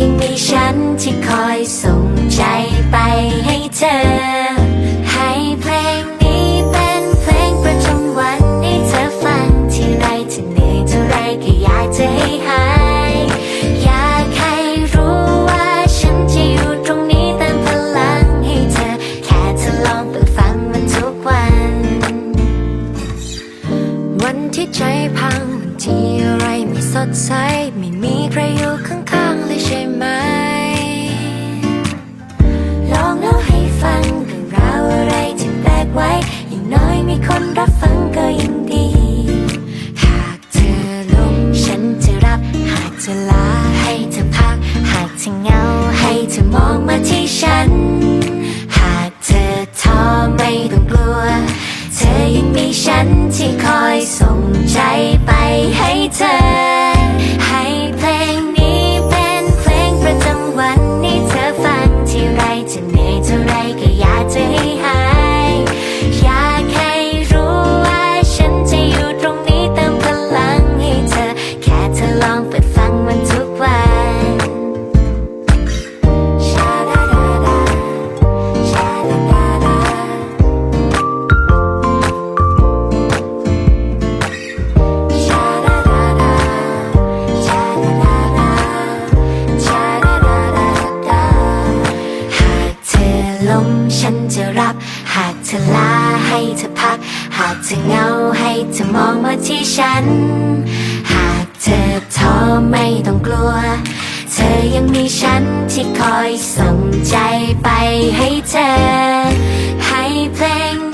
ยังมีฉันที่คอยส่งใจไปให้เธอ ให้เพลงนี้เป็นเพลงประจำวันให้เธอฟังที่ไรที่เหนื่อยเท่ไรก็อยากจะให้หาย อยากให้รู้ว่าฉันจะอยู่ตรงนี้เติมพลังให้เธอ แค่เธลองเปฟังมันทุกวัน วันที่ใจพังที่อะไรไม่สดใสไม่มีใครอยู่ข้าง รับ หากเธอลาให้เธอพัก หากเธอเงาให้เธอมองมาที่ฉัน หากเธอท้อไม่ต้องกลัว เธอยังมีฉันที่คอยส่งใจไปให้เธอ ให้เพลง